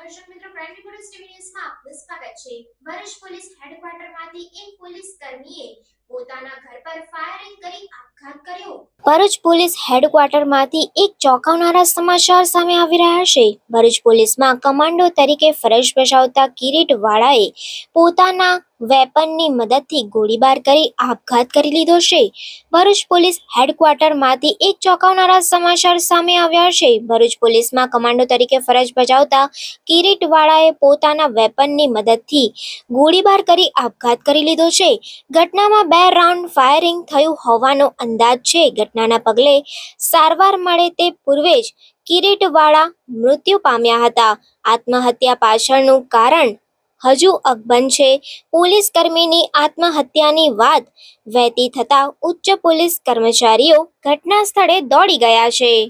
દર્શક મિત્રો crime reporters TV ન્યૂઝમાં આપનું સ્વાગત છે. ભરૂચ પોલીસ હેડક્વાર્ટરમાંથી એક પોલીસ કર્મીએ પોતાના ઘર પર ફાયરિંગ કરી આપઘાત કર્યો. ભરૂચ પોલીસ હેડક્વાર્ટરમાંથી એક ચોંકાવનારા સમાચાર સામે આવી રહ્યા છે. ભરૂચ પોલીસમાં કમાન્ડો તરીકે ફરજ બજાવતા કિરીટ વાળાએ પોતાના વેપનની મદદથી ગોળીબાર કરી આપઘાત કરી લીધો છે. ભરૂચ પોલીસ હેડક્વાર્ટરમાંથી એક ચોંકાવનારા સમાચાર સામે આવ્યા છે. ભરૂચ પોલીસમાં કમાન્ડો તરીકે ફરજ બજાવતા કિરીટવાળાએ પોતાના વેપનની મદદથી ગોળીબાર કરી આપઘાત કરી લીધો છે. ઘટનામાં બે રાઉન્ડ ફાયરિંગ થયું હોવાનો અંદાજ છે. ઘટનાના પગલે સારવાર મળે તે પૂર્વે જ કિરીટવાળા મૃત્યુ પામ્યા હતા. આત્મહત્યા પાછળનું કારણ હજુ અકબંધ છે. પોલીસ કર્મીની આત્મહત્યાની વાત વહેતી થતા ઉચ્ચ પોલીસ કર્મચારીઓ ઘટના સ્થળે દોડી ગયા છે.